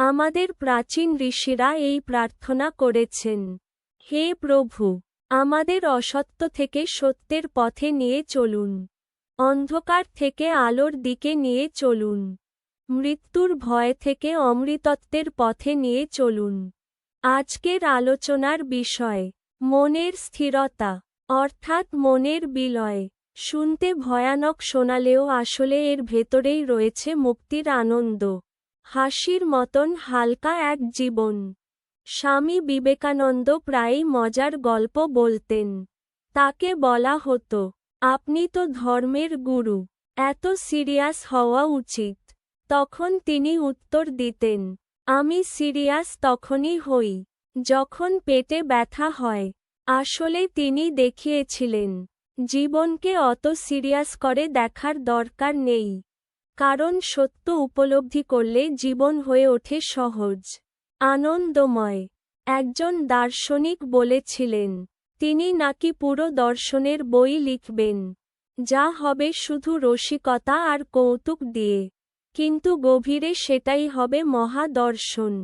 আমাদের প্রাচীন ঋষিরা এই প্রার্থনা করেছেন। হে প্রভু, আমাদের অসত্য থেকে সত্যের পথে নিয়ে চলুন। অন্ধকার থেকে আলোর দিকে নিয়ে চলুন। মৃত্যুর ভয় থেকে অমৃতত্বের পথে নিয়ে চলুন। আজকের আলোচনার বিষয়, মনের স্থিরতা, অর্থাৎ মনের বিলয়। শুনতে ভয়ানক শোনালেও আসলে এর ভেতরেই রয়েছে মুক্তির আনন্দ। হাসির মতন হালকা এক জীবন। স্বামী বিবেকানন্দ প্রায়ই মজার গল্প বলতেন। তাকে বলা হতো, আপনি তো ধর্মের গুরু, এত সিরিয়াস হওয়া উচিত। তখন তিনি উত্তর দিতেন, আমি সিরিয়াস তখনই হই, যখন পেটে ব্যথা হয়। আসলে তিনি দেখিয়েছিলেন, জীবনকে অত সিরিয়াস করে দেখার দরকার নেই। কারণ সত্য উপলব্ধি করলে জীবন হয়ে ওঠে সহজ। আনন্দময়। একজন দার্শনিক বলেছিলেন, তিনি নাকি পুরো দর্শনের বই লিখবেন, যা হবে শুধু রসিকতা আর কৌতুক দিয়ে, কিন্তু গভীরে সেটাই হবে মহাদর্শন।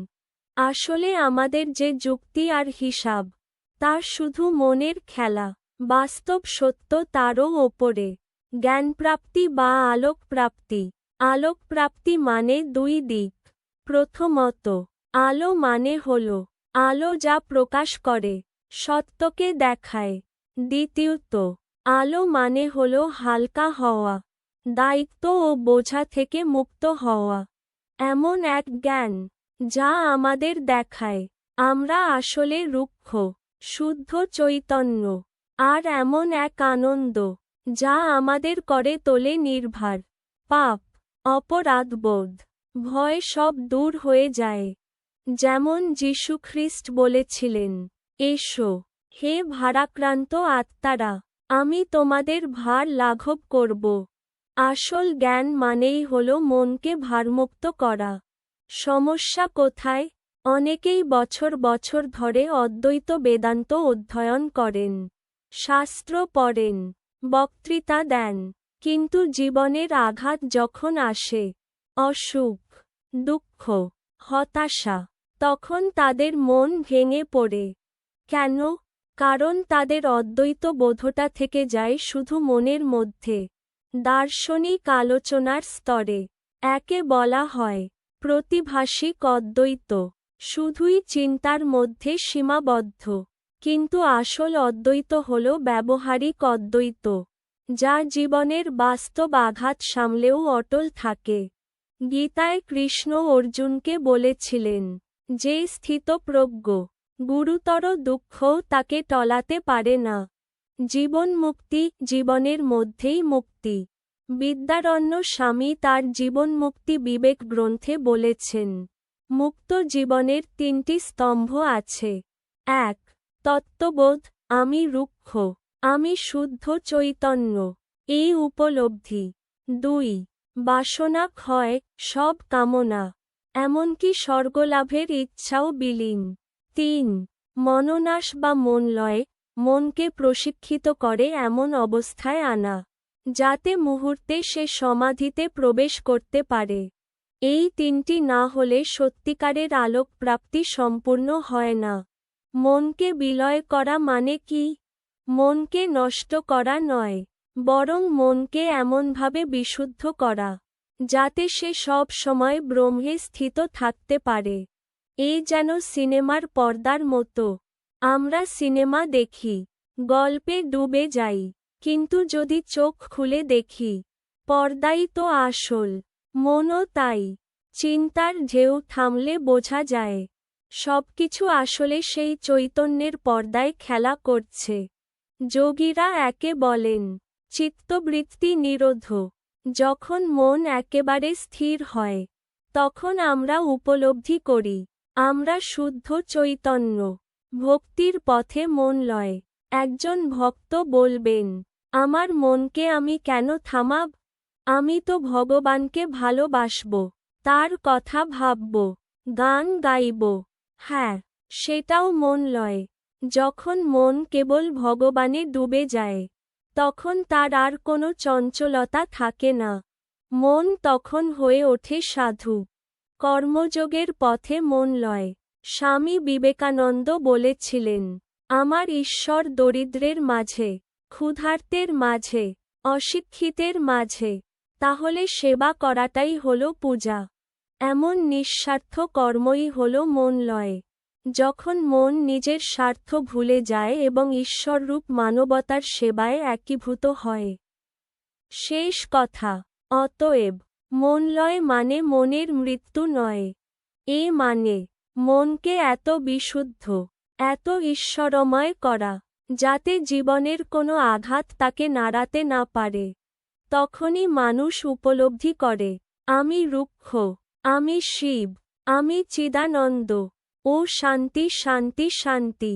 আসলে আমাদের যে যুক্তি আর হিসাব তা শুধু মনের খেলা, বাস্তব সত্য তারও ওপরে, জ্ঞানপ্রাপ্তি বা আলোকপ্রাপ্তি। আলোকপ্রাপ্তি মানে দুই দিক। প্রথমত, আলো মানে হল, আলো যা প্রকাশ করে, সত্যকে দেখায়। দ্বিতীয়ত, আলো মানে হল হালকা হওয়া, দায়িত্ব ও বোঝা থেকে মুক্ত হওয়া। এমন এক জ্ঞান, যা আমাদের দেখায়, আমরা আসলে রুক্ষ, শুদ্ধ চৈতন্য। আর এমন এক আনন্দ, যা আমাদের করে তোলে নির্ভার, পাপ। অপরাধবোধ। ভয় সব দূর হয়ে যায়। যেমন যীশুখ্রিস্ট বলেছিলেন, এসো, হে ভারাক্রান্ত আত্মারা, আমি তোমাদের ভার লাঘব করব। আসল জ্ঞান মানেই হল মনকে ভারমুক্ত করা। সমস্যা কোথায়? অনেকেই বছর বছর ধরে অদ্বৈত বেদান্ত অধ্যয়ন করেন। শাস্ত্র পড়েন, বক্তৃতা দেন। কিন্তু জীবনের আঘাত যখন আসে, অসুখ, দুঃখ, হতাশা, তখন তাদের মন ভেঙে পড়ে। কেন? কারণ তাদের অদ্বৈত বোধটা থেকে যায় শুধু মনের মধ্যে, দার্শনিক আলোচনার স্তরে। একে বলা হয় প্রতিভাসিক অদ্বৈত। শুধুই চিন্তার মধ্যে সীমাবদ্ধ, কিন্তু আসল অদ্বৈত হল ব্যবহারিক অদ্বৈত। যা জীবনের বাস্তব আঘাত সামলেও অটল থাকে। গীতায় কৃষ্ণ অর্জুনকে বলেছিলেন, যে স্থিতপ্রজ্ঞ, গুরুতর দুঃখও তাকে টলাতে পারে না। জীবন মুক্তি জীবনের মধ্যেই মুক্তি। বিদ্যারণ্য স্বামী তার জীবন মুক্তি বিবেক গ্রন্থে বলেছেন, মুক্ত জীবনের তিনটি স্তম্ভ আছে। এক, তত্ত্ববোধ, আমি রুক্ষ। আমি শুদ্ধ চৈতন্য। এই উপলব্ধি। দুই, বাসনা ক্ষয়, সব কামনা। এমনকি স্বর্গলাভের ইচ্ছাও বিলীন। তিন, মননাশ বা মন মনলয় মনকে প্রশিক্ষিত করে এমন অবস্থায় আনা, যাতে মুহূর্তে সে সমাধিতে প্রবেশ করতে পারে। এই তিনটি না হলে সত্যিকারের আলোক প্রাপ্তি সম্পূর্ণ হয় না। মনকে বিলয় করা মানে কি? মনকে নষ্ট করা নয়, বরং মনকে এমনভাবে বিশুদ্ধ করা, যাতে সে সব সময় ব্রহ্মে স্থিত থাকতে পারে। এ যেন সিনেমার পর্দার মতো। আমরা সিনেমা দেখি, গল্পে ডুবে যাই, কিন্তু যদি চোখ খুলে দেখি, পর্দাই তো আসল, মনও তাই, চিন্তার ঢেউ থামলে বোঝা যায়। সবকিছু আসলে সেই চৈতন্যের পর্দায় খেলা করছে। যোগীরা একে বলেন, চিত্তবৃত্তি নিরোধ। যখন মন একেবারে স্থির হয়, তখন আমরা উপলব্ধি করি, আমরা শুদ্ধ চৈতন্য। ভক্তির পথে মন লয়। একজন ভক্ত বলবেন, আমার মনকে আমি কেন থামাব? আমি তো ভগবানকে ভালোবাসব, তার কথা ভাবব, গান গাইব। হ্যাঁ সেটাও মন লয়। যখন মন কেবল ভগবানে ডুবে যায়, তখন তার আর কোনো চঞ্চলতা থাকে না। মন তখন হয়ে ওঠে সাধু। কর্মযোগের পথে মন লয়। স্বামী বিবেকানন্দ বলেছিলেন, আমার ঈশ্বর দরিদ্রের মাঝে, ক্ষুধার্তের মাঝে, অশিক্ষিতের মাঝে, তাহলে সেবা করাটাই হলো পূজা। এমন নিঃস্বার্থ কর্মই হলো মন লয়। যখন মন নিজের স্বার্থ ভুলে যায় এবং ঈশ্বররূপ মানবতার সেবায় একীভূত হয়। শেষ কথা, অতএব মনলয় মানে মনের মৃত্যু নয়। এ মানে মনকে এত বিশুদ্ধ, এত ঈশ্বরময় করা, যাতে জীবনের কোনো আঘাত তাকে নাড়াতে না পারে। তখনই মানুষ উপলব্ধি করে, আমি রুক্ষ, আমি শিব, আমি চিদানন্দ ও শান্তি শান্তি শান্তি।